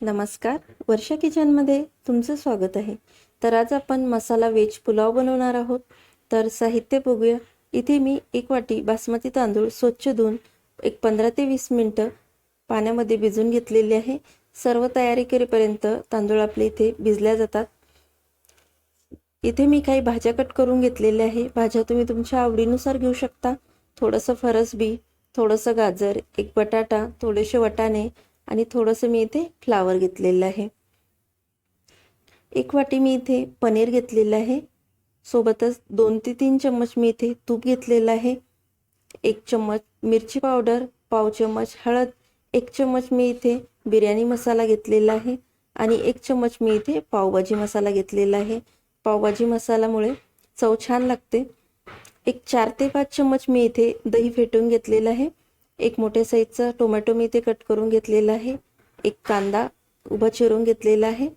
नमस्कार. वर्षा किचनमध्ये तुमचं स्वागत आहे. तर आज आपण मसाला वेज पुलाव बनवणार आहोत. तर साहित्य बघूया. इथे मी एक वाटी बासमती तांदूळ स्वच्छ धुवून एक पंधरा ते वीस मिनटं पाण्यामध्ये भिजून घेतलेली आहे. सर्व तयारी करेपर्यंत तांदूळ आपले इथे भिजल्या जातात. इथे मी काही भाज्या कट करून घेतलेल्या आहे. भाज्या तुम्ही तुमच्या आवडीनुसार घेऊ शकता. थोडंसं फरसबी थोडंसं गाजर एक बटाटा थोडेसे वटाणे आणि थोडंसं मी इथे फ्लावर घेतलेलं आहे. एक वाटी मी इथे पनीर घेतलेलं आहे. सोबतच दोन ते तीन चम्मच मी इथे तूप घेतलेलं आहे. एक चम्मच मिरची पावडर पाव चम्मच हळद एक चम्मच मी इथे बिर्याणी मसाला घेतलेला आहे. आणि एक चम्मच मी इथे पावभाजी मसाला घेतलेला आहे. पावभाजी मसाल्यामुळे चव छान लागते. एक चार ते पाच चम्मच मी इथे दही फेटून घेतलेलं आहे. एक मोठ्या साईजचा टोमॅटो मी इथे कट करून घेतलेला आहे. एक कांदा उभा चिरून घेतलेला आहे.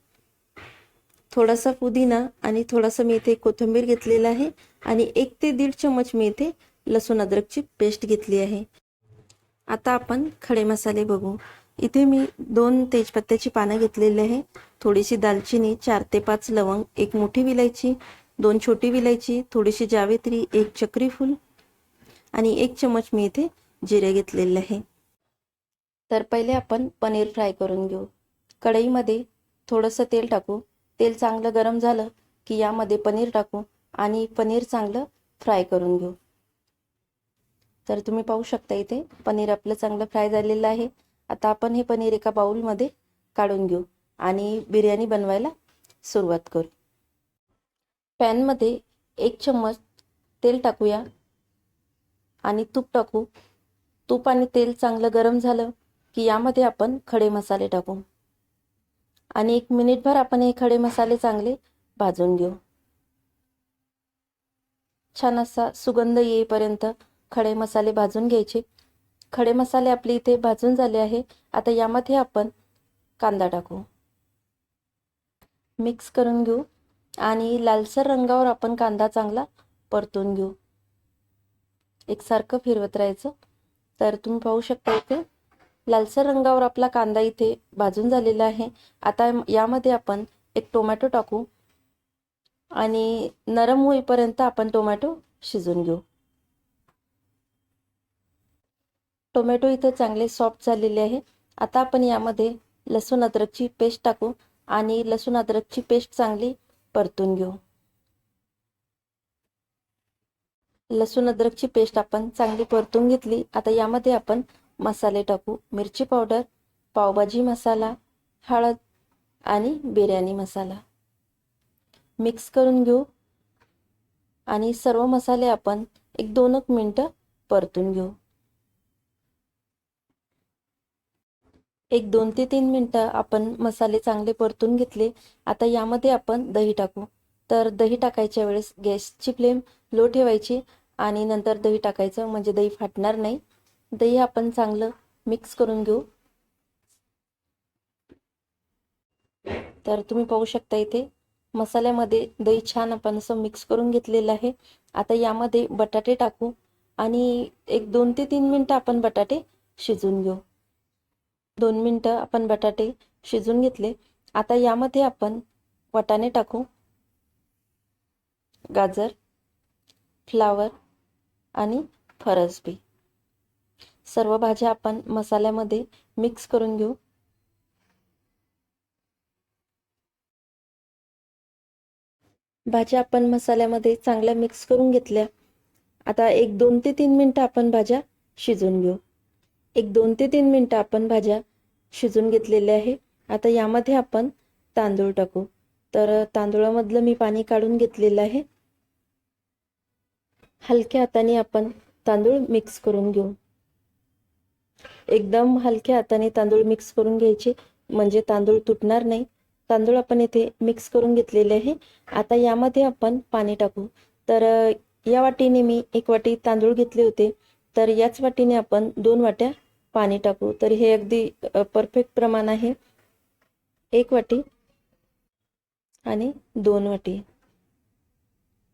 थोडासा पुदिना आणि थोडासा मी इथे कोथिंबीर घेतलेला आहे आणि एक ते दीड चम्मच मी इथे लसूण अद्रकची पेस्ट घेतली आहे. आता आपण खडे मसाले बघू. इथे मी दोन तेजपत्त्याची पानं घेतलेली आहे. थोडीशी दालचिनी चार ते पाच लवंग एक मोठी विलायची दोन छोटी विलायची थोडीशी जावेत्री एक चक्रीफूल आणि एक चम्मच मी इथे जिरे घेतलेले आहे. तर पहिले आपण पनीर फ्राय करून घेऊ. कढईमध्ये थोडंसं तेल टाकू. तेल चांगलं गरम झालं की यामध्ये पनीर टाकू आणि पनीर चांगलं फ्राय करून घेऊ. तर तुम्ही पाहू शकता इथे पनीर आपलं चांगलं फ्राय झालेलं आहे. आता आपण हे पनीर एका बाऊलमध्ये काढून घेऊ आणि बिर्याणी बनवायला सुरुवात करू. पॅनमध्ये एक चम्मच तेल टाकूया आणि तूप टाकू. तूप आणि तेल चांगलं गरम झालं की यामध्ये आपण खडे मसाले टाकू. आणि एक मिनिटभर आपण हे खडे मसाले चांगले भाजून घेऊ. छान असा सुगंध येईपर्यंत खडे मसाले भाजून घ्यायचे. खडे मसाले आपले इथे भाजून झाले आहे. आता यामध्ये आपण कांदा टाकू. मिक्स करून घेऊ आणि लालसर रंगावर आपण कांदा चांगला परतून घेऊ. एकसारखं फिरवत राहायचं. तर तुम्ही पाहू शकता इथे लालसर रंगावर आपला कांदा इथे भाजून झालेला आहे. आता यामध्ये आपण एक टोमॅटो टाकू आणि नरम होईपर्यंत आपण टोमॅटो शिजून घेऊ. टोमॅटो इथं चांगले सॉफ्ट झालेले आहे. आता आपण यामध्ये लसूण अद्रकची पेस्ट टाकू आणि लसूण अद्रकची पेस्ट चांगली परतून घेऊ. लसूण अद्रकची पेस्ट आपण चांगली परतून घेतली. आता यामध्ये आपण मसाले टाकू. मिरची पावडर पावभाजी मसाला हळद आणि बिर्याणी मसाला. मिक्स करून घेऊ. आणि सर्व मसाले आपण एक दोन एक मिनटं परतून घेऊ. एक दोन ते तीन मिनटं आपण मसाले चांगले परतून घेतले. आता यामध्ये आपण दही टाकू. तर दही टाकायच्या वेळेस गॅसची फ्लेम लो ठेवायची. आणि नंतर दही टाकायचं म्हणजे दही फाटणार नाही. दही आपण चांगलं मिक्स करून घेऊ. तर तुम्ही पाहू शकता इथे मसाल्यामध्ये दही छान आपण असं मिक्स करून घेतलेलं आहे. आता यामध्ये बटाटे टाकू आणि एक दोन ते तीन मिनटं आपण बटाटे शिजून घेऊ. दोन मिनटं आपण बटाटे शिजून घेतले. आता यामध्ये आपण वटाणे टाकू. गाजर फ्लावर आणि फरसबी सर्व भाज्या आपण मसाल्यामध्ये मिक्स करून घेऊ. भाज्या आपण मसाल्यामध्ये चांगल्या मिक्स करून घेतल्या. आता एक दोन ते तीन मिनटं आपण भाज्या शिजून घेऊ. एक दोन ते तीन मिनटं आपण भाज्या शिजून घेतलेल्या आहे. आता यामध्ये आपण तांदूळ टाकू. तर तांदूळामधलं मी पाणी काढून घेतलेलं आहे. हलक्या हाताने आपण तांदूळ मिक्स करून घेऊ. एकदम हलक्या हाताने तांदूळ मिक्स करून घ्यायचे म्हणजे तांदूळ तुटणार नाही. तांदूळ आपण इथे मिक्स करून घेतलेले आहे. आता यामध्ये आपण पाणी टाकू. तर या वाटीने मी एक वाटी तांदूळ घेतले होते. तर याच वाटीने आपण दोन वाट्या पाणी टाकू. तर हे अगदी परफेक्ट प्रमाण आहे. एक वाटी आणि दोन वाटी.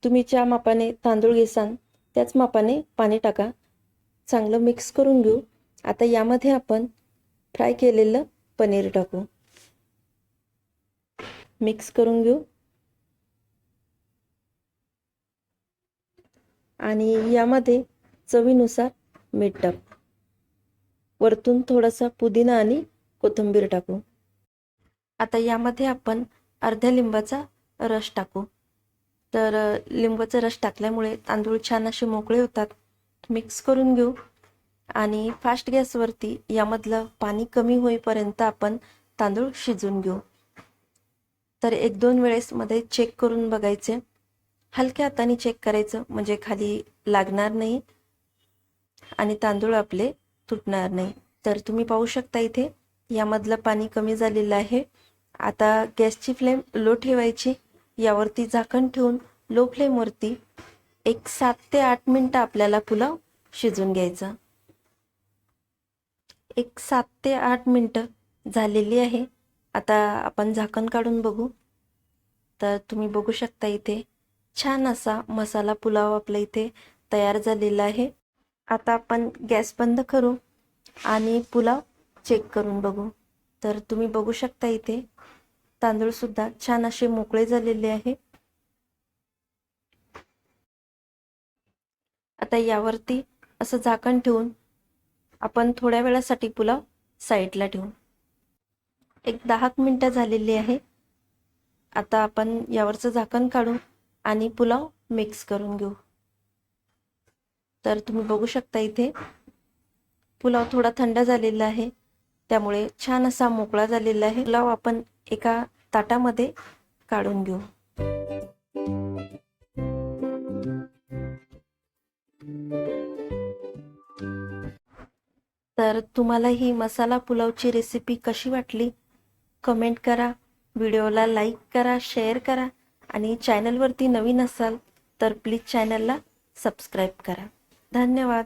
तुम्ही ज्या मापाने तांदूळ घेसान त्याच मापाने पाणी टाका. चांगलं मिक्स करून घेऊ. आता यामध्ये आपण फ्राय केलेलं पनीर टाकू. मिक्स करून घेऊ. आणि यामध्ये चवीनुसार मीठ टाकू. वरतून थोडासा पुदिना आणि कोथिंबीर टाकू. आता यामध्ये आपण अर्ध्या लिंबाचा रस टाकू. तर लिंबाचा रस टाकल्यामुळे तांदूळ छान असे मोकळे होतात. मिक्स करून घेऊ. आणि फास्ट गॅसवरती यामधलं पाणी कमी होईपर्यंत आपण तांदूळ शिजवून घेऊ. तर एक दोन वेळेस मध्ये चेक करून बघायचे. हलक्या हाताने चेक करायचं म्हणजे खाली लागणार नाही. आणि तांदूळ आपले तुटणार नाही. तर तुम्ही पाहू शकता इथे यामधलं पाणी कमी झालेलं आहे. आता गॅसची फ्लेम लो ठेवायची. यावरती झाकण ठेवून लो फ्लेमवरती एक सात ते आठ मिनटं आपल्याला पुलाव शिजून घ्यायचा. एक सात ते आठ मिनटं झालेली आहे. आता आपण झाकण काढून बघू. तर तुम्ही बघू शकता इथे छान असा मसाला पुलाव आपला इथे तयार झालेला आहे. आता आपण गॅस बंद करू आणि पुलाव चेक करून बघू. तर तुम्ही बघू शकता इथे तांदूळसुद्धा छान असे मोकळे झालेले आहे. आता यावरती असं झाकण ठेवून आपण थोड्या वेळासाठी पुलाव साईडला ठेवू. एक दहा मिनटं झालेली आहे. आता आपण यावरचं झाकण काढू आणि पुलाव मिक्स करून घेऊ. तर तुम्ही बघू शकता इथे पुलाव थोडा थंड झालेला आहे. त्यामुळे छान असा मोकळा झालेला आहे. पुलाव आपण एका ताटामध्ये काढून घेऊ. तर तुम्हाला ही मसाला पुलावची रेसिपी कशी वाटली? कमेंट करा. व्हिडिओला लाईक करा शेअर करा आणि चॅनलवरती नवीन असाल तर प्लीज चॅनलला सबस्क्राईब करा. धन्यवाद.